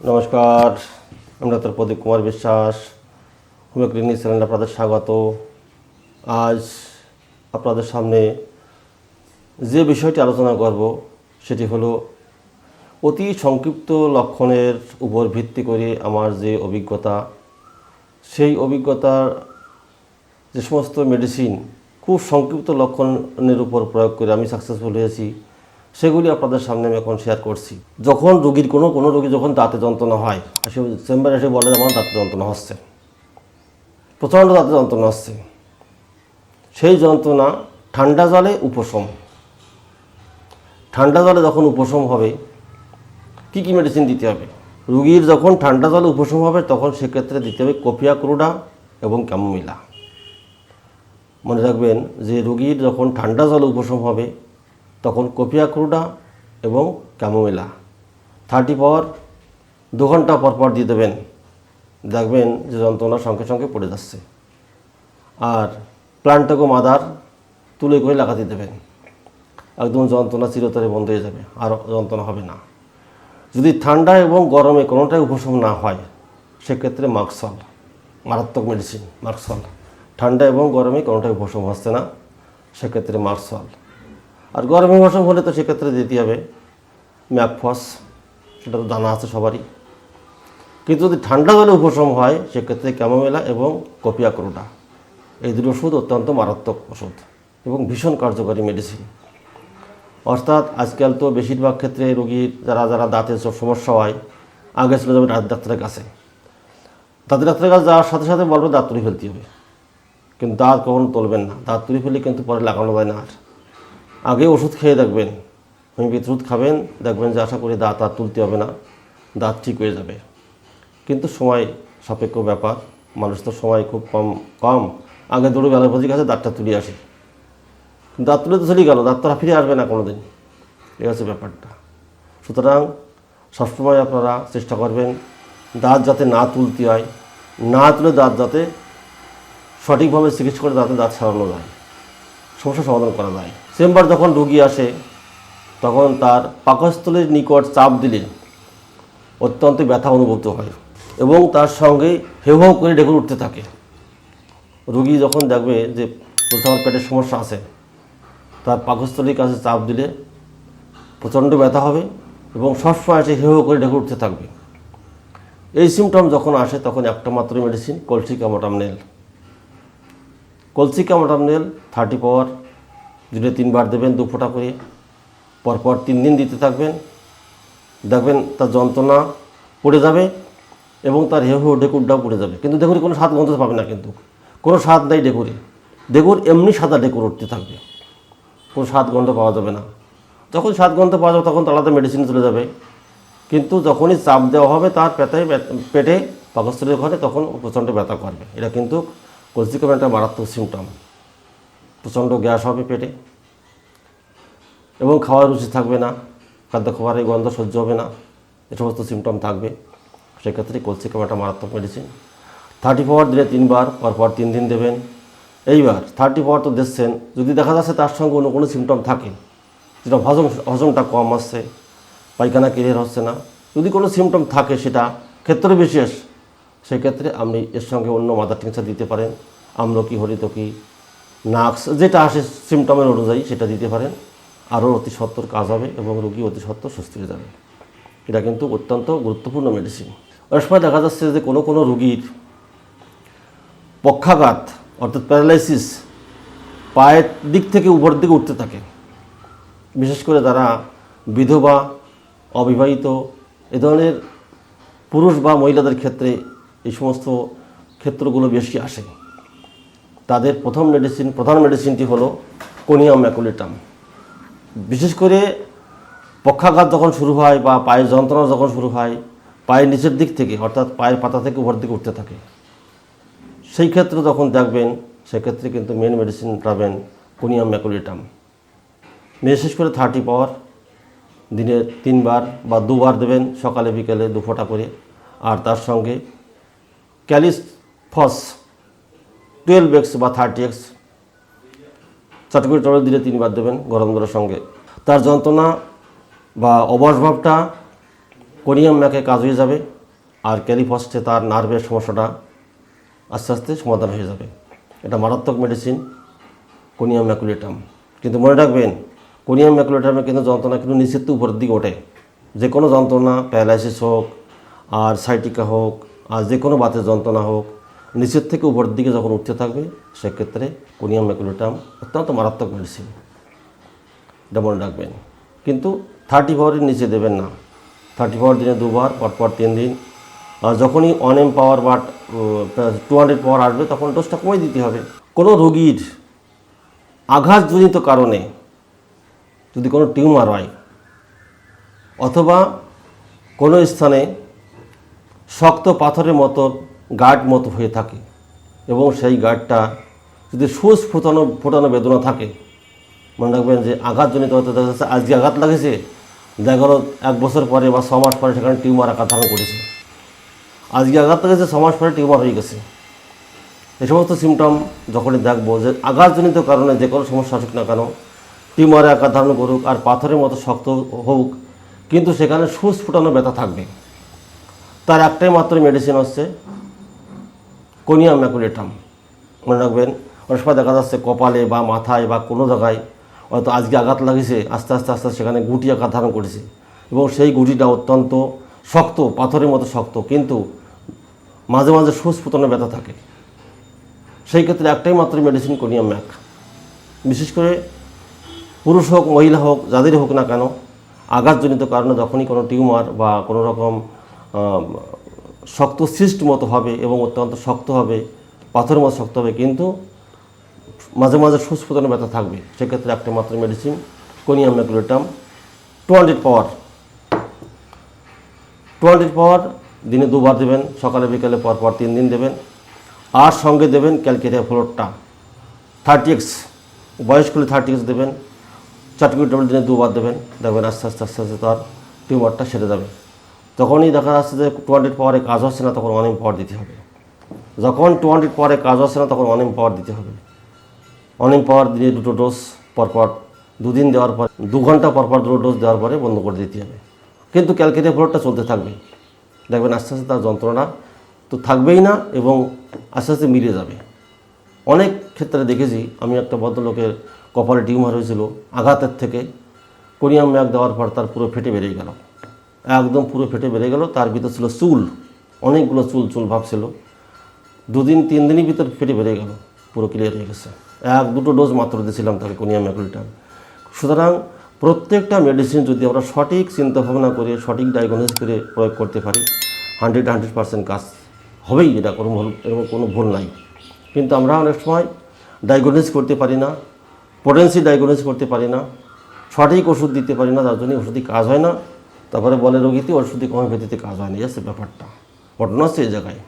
নমস্কার, আমি ডাক্তার প্রদীপ Kumar Biswas homeo clinic চ্যানেলে আপনাদের স্বাগত। আজ আপনাদের সামনে যে বিষয়টি আলোচনা করব, সেটি হলো অতি সংক্ষিপ্ত লক্ষণের উপর ভিত্তি করে আমার যে অভিজ্ঞতা, সেই অভিজ্ঞতার যে সমস্ত মেডিসিন খুব সংক্ষিপ্ত লক্ষণের উপর প্রয়োগ করে আমি সাকসেসফুল হয়েছি। সেগুলি আপনাদের সামনে আমি এখন শেয়ার করছি। যখন রোগীর কোনো কোনো রোগী যখন দাঁতে যন্ত্রণা হয় সে চেম্বারে এসে বলে, আমার দাঁতে যন্ত্রণা হচ্ছে। প্রচণ্ড দাঁতে যন্ত্রণা হচ্ছে। সেই যন্ত্রণা ঠান্ডা জলে উপশম। ঠান্ডা জলে যখন উপশম হবে, কি কি মেডিসিন দিতে হবে? রুগীর যখন ঠান্ডা জলে উপশম হবে, তখন সেক্ষেত্রে দিতে হবে কপিয়া ক্রুডা এবং ক্যামোমিলা। মনে রাখবেন যে রুগীর যখন ঠান্ডা জলে উপশম হবে তখন কপিয়া ক্রুডা এবং ক্যামোমেলা। থার্টি পাওয়ার দু ঘণ্টা পর পর দিয়ে দেবেন। দেখবেন যে যন্ত্রণা সঙ্গে সঙ্গে পড়ে যাচ্ছে। আর প্লান্টাগো মাদার তুলে করে লাগাতে দেবেন। একদম যন্ত্রণা চিরতরে বন্ধ হয়ে যাবে, আর যন্ত্রণা হবে না। যদি ঠান্ডা এবং গরমে কোনোটাই উপশম না হয়, সেক্ষেত্রে মার্কসল মারাত্মক মেডিসিন মার্কসল ঠান্ডা এবং গরমে কোনোটাই উপশম হচ্ছে না, সেক্ষেত্রে মার্কসল আর গরমে উপশম হলে তো সেক্ষেত্রে দিতে হবে। ম্যাকফস সেটা তো জানা আছে সবারই। কিন্তু যদি ঠান্ডা জলে উপশম হয়, সেক্ষেত্রে ক্যামোমেলা এবং কপিয়া ক্রোটা এই দুটো ওষুধ অত্যন্ত মারাত্মক ওষুধ এবং ভীষণ কার্যকরী মেডিসিন অর্থাৎ আজকাল তো বেশিরভাগ ক্ষেত্রে রোগীর যারা যারা দাঁতের সব সমস্যা হয়, আগে চলে যাবে ডাক্তারের কাছে। দাঁতের ডাক্তারের কাছে যাওয়ার সাথে সাথে বলবে দাঁত তুলে ফেলতে হবে। কিন্তু দাঁত কখনো তুলবেন না। দাঁত তুলে ফেলে কিন্তু পরে লাগানো যায় না আর। আগে ওষুধ খেয়ে দেখবেন হোমিওপ্যাথি ওষুধ খাবেন, দেখবেন যে আশা করি দাঁত আর তুলতে হবে না, দাঁত ঠিক হয়ে যাবে। কিন্তু সময় সাপেক্ষ ব্যাপার, মানুষ তো সময় খুব কম কম। আগে দৌড়ে অ্যালোপ্যাথির কাছে দাঁতটা তুলে আসে। দাঁত তুলে তো চলে গেল, দাঁত তো আর ফিরে আসবে না কোনো দিন এই হচ্ছে ব্যাপারটা। সুতরাং সবসময় আপনারা চেষ্টা করবেন দাঁত যাতে না তুলতে হয়, না তুলে দাঁত যাতে সঠিকভাবে চিকিৎসা করে দাঁতে দাঁত সারানো যায়। সমস্যা সমাধান করা যায়। চেম্বার যখন রুগী আসে, তখন তার পাকস্থলীর নিকট চাপ দিলে অত্যন্ত ব্যথা অনুভূত হয় এবং তার সঙ্গে হেউ হেউ করে ডেকে উঠতে থাকে। রুগী যখন দেখবে যে আমার পেটের সমস্যা আছে, তার পাকস্থলীর কাছে চাপ দিলে প্রচণ্ড ব্যথা হবে এবং সবসময় এসে হেউ করে ডেকে উঠতে থাকবে। এই সিমটম যখন আসে, তখন একটা মাত্র মেডিসিন কলসিকা মোটামনেল কলসিকা মোটামনেল থার্টি পাওয়ার দিনে তিনবার দেবেন দু ফোঁটা করে। পরপর তিন দিন দিতে থাকবেন। দেখবেন তার যন্ত্রণা পড়ে যাবে এবং তার হেউ হেউ ডেকুরটাও পড়ে যাবে। কিন্তু ডেকুরি কোনো স্বাদ গন্ধ পাবে না কিন্তু। কোনো স্বাদ নেই ডেকুরি। ডেকুর এমনি সাদা ডেকুর উঠতে থাকবে। কোনো স্বাদ গন্ধ পাওয়া যাবে না। যখন স্বাদ গন্ধ পাওয়া যাবে, তখন আলাদা মেডিসিন চলে যাবে। কিন্তু যখনই চাপ দেওয়া হবে তার পেটে পেটে পাকস্থলীর ঘরে, তখন প্রচণ্ড ব্যথা করবে। এটা কিন্তু কলসিকাম একটা মারাত্মক সিমটম প্রচণ্ড গ্যাস হবে পেটে। এবং খাওয়ার রুচি থাকবে না, খাদ্য খাবারের গন্ধ সহ্য হবে না, এ সমস্ত সিমটম থাকবে। সেক্ষেত্রে কলসিকাম একটা মারাত্মক মেডিসিন থার্টি পাওয়ার দিলে তিনবার পরপর তিন দিন দেবেন। এইবার থার্টি পাওয়ার তো দিচ্ছেন যদি দেখা যাচ্ছে তার সঙ্গে অন্য কোনো সিমটম থাকে, যেটা হজম, হজমটা কম আসছে, পায়খানা ক্লিয়ার হচ্ছে না, যদি কোনো সিমটম থাকে সেটা ক্ষেত্র বিশেষ সেক্ষেত্রে আপনি এর সঙ্গে অন্য মাদার টিংসার দিতে পারেন, আমলকি, হরিতকি, নাক্স, যেটা আসে সিমটমের অনুযায়ী সেটা দিতে পারেন। আরও অতি সত্তর কাজ হবে এবং রোগী অতি সত্তর সুস্থ হয়ে যাবে। এটা কিন্তু অত্যন্ত গুরুত্বপূর্ণ মেডিসিন অনেক সময় দেখা যাচ্ছে যে কোনো কোনো রুগীর পক্ষাঘাত, অর্থাৎ প্যারালাইসিস পায়ের দিক থেকে উপর দিকে উঠতে থাকে। বিশেষ করে তারা বিধবা, অবিবাহিত, এ ধরনের পুরুষ বা মহিলাদের ক্ষেত্রে এই সমস্ত ক্ষেত্রগুলো বেশি আসে তাদের প্রথম মেডিসিন প্রধান মেডিসিনটি হলো কোনিয়াম ম্যাকুলেটাম। বিশেষ করে পক্ষাঘাত যখন শুরু হয় বা পায়ের যন্ত্রণা যখন শুরু হয়, পায়ের নিচের দিক থেকে, অর্থাৎ পায়ের পাতা থেকে উপর দিকে উঠতে থাকে। সেই ক্ষেত্রে যখন দেখবেন, সেক্ষেত্রে কিন্তু মেন মেডিসিন পাবেন কোনিয়াম ম্যাকুলেটাম। বিশেষ করে থার্টি পাওয়ার দিনে তিনবার বা দুবার দেবেন, সকালে, বিকেলে দু ফোঁটা করে। আর তার সঙ্গে ক্যালিস ফস, টুয়েলভ এক্স বা থার্টি এক্স। চারটে করে টলে দিলে তিনবার দেবেন গরম জলের সঙ্গে। তার যন্ত্রণা বা অবসভাবটা কোনিয়াম ম্যাকে কাজ হয়ে যাবে আর ক্যালিফস্টে তার নার্ভের সমস্যাটা আস্তে আস্তে সমাধান হয়ে যাবে। এটা মারাত্মক মেডিসিন কোনিয়াম ম্যাকুলেটাম। কিন্তু মনে রাখবেন, কোনিয়াম ম্যাকুলেটামে কিন্তু যন্ত্রণা কিন্তু তো উপরের দিকে ওঠে। যে কোনো যন্ত্রণা, প্যারালাইসিস হোক আর সাইটিকা হোক আর যে কোনো বাতের যন্ত্রণা হোক, নিচের থেকে উপরের দিকে যখন উঠতে থাকবে, সেক্ষেত্রে কোনিয়াম ম্যাকুলেটাম অত্যন্ত মারাত্মক মেডিসিন এটা মনে রাখবেন। কিন্তু থার্টি পাওয়ারের নিচে দেবেন না। থার্টি পাওয়ার দিনে দুবার, পরপর তিন দিন। আর যখনই অন এম পাওয়ার বা টু হান্ড্রেড পাওয়ার আসবে, তখন ডোজটা কমিয়ে দিতে হবে। কোনো রোগীর আঘাতজনিত কারণে যদি কোনো টিউমার হয়, অথবা কোনো স্থানে শক্ত পাথরের মতো গার্ড মতো হয়ে থাকে এবং সেই গার্ডটা যদি সুচ ফোটানো ফোটানো বেদনা থাকে, মনে রাখবেন যে আঘাতজনিত হতে দেখা যাচ্ছে, আজকে আঘাত লাগেছে, দেখা গেলো এক বছর পরে বা ছ মাস পরে সেখানে টিউমার আঘাত ধারণ করেছে। আজকে আঘাত লেগেছে, ছ মাস পরে টিউমার হয়ে গেছে। এই সমস্ত সিমটম যখনই দেখব যে আঘাতজনিত কারণে যে কোনো সমস্যা আসুক না কেন, টিউমারে আঘাত ধারণ করুক আর পাথরের মতো শক্ত হোক, কিন্তু সেখানে সুচ ফুটানো ব্যথা থাকবে। তার একটাই মাত্র মেডিসিন হচ্ছে কোনিয়াম ম্যাকুলেটাম মনে রাখবেন, অনেক সময় দেখা যাচ্ছে কপালে বা মাথায় বা কোনো জায়গায় হয়তো আজকে আঘাত লাগিয়েছে, আস্তে আস্তে আস্তে সেখানে গুটি আঘাত ধারণ করেছে এবং সেই গুটিটা অত্যন্ত শক্ত, পাথরের মতো শক্ত, কিন্তু মাঝে মাঝে সুচ ব্যথা থাকে। সেই ক্ষেত্রে একটাই মাত্র মেডিসিন কোনিয়াম ম্যাক বিশেষ করে পুরুষ হোক, মহিলা হোক যাদেরই হোক না কেন, আঘাতজনিত কারণে যখনই কোনো টিউমার বা কোনো রকম শক্ত সিস্ট মতো হবে এবং অত্যন্ত শক্ত হবে, পাথরের মতো শক্ত হবে, কিন্তু মাঝে মাঝে সুস্ফুটনে ব্যথা থাকবে। সেক্ষেত্রে একটা মাত্র medicine conium maculatum two hundred power two hundred power দিনে দুবার দেবেন, সকালে, বিকালে পর পর তিন দিন দেবেন। আর সঙ্গে দেবেন ক্যালকেরিয়া ফ্লোরটা থার্টি এক্স বয়স্কলে থার্টি এক্স দেবেন। চারটি ডবল দিনে দুবার দেবেন। দেখবেন আস্তে আস্তে আস্তে আস্তে, তার টিউমারটা সেরে যাবে। যখনই দেখা যাচ্ছে যে টু হান্ড্রেড পাওয়ারে কাজ হচ্ছে না, তখন অনেক পাওয়ার দিতে হবে। যখন টু হান্ড্রেড পাওয়ারে কাজ হচ্ছে না, তখন অনেক পাওয়ার দিতে হবে। অনেক পাওয়ার দিনে দুটো ডোজ পরপর দুদিন দেওয়ার পর, দু ঘণ্টা পরপর দুটো ডোজ দেওয়ার পরে বন্ধ করে দিতে হবে। কিন্তু ক্যালকেরিয়া ফ্লোরটা চলতে থাকবে। দেখবেন আস্তে আস্তে তার যন্ত্রণা তো থাকবেই না এবং আস্তে আস্তে মিলে যাবে। অনেক ক্ষেত্রে দেখেছি, আমি একটা ভদ্রলোকের কপালে টিউমার হয়েছিল আঘাতের থেকে। কোরিয়াম ম্যাক দেওয়ার পর তার পুরো ফেটে বেরিয়ে গেল। একদম পুরো ফেটে বেড়ে গেল। তার ভিতর ছিল চুল। অনেকগুলো চুল চুল ভাব ছিল। দুদিন, তিন দিনের ভিতর ফেটে বেড়ে গেল। পুরো ক্লিয়ার হয়ে গেছে। এক, দুটো ডোজ মাত্র দিয়েছিলাম তাকে কোনিয়াম ম্যাকুলিটাম সুতরাং প্রত্যেকটা মেডিসিন যদি আমরা সঠিক চিন্তা ভাবনা করে, সঠিক ডায়াগনোস করে প্রয়োগ করতে পারি হান্ড্রেড হান্ড্রেড পার্সেন্ট কাজ হবেই। এটা কোনো ভুল, এরকম কোনো ভুল নাই। কিন্তু আমরা অনেক সময় ডায়াগনোস করতে পারি না পোটেন্সি ডায়াগনোস করতে পারি না, সঠিক ওষুধ দিতে পারি না, যার জন্য ওষুধই কাজ হয় না। তারপরে বলে রোগীতে ওষুধই হোমিওপ্যাথিতে কাজ হয় না ব্যাপারটা। ঘটনা সেই জায়গায়।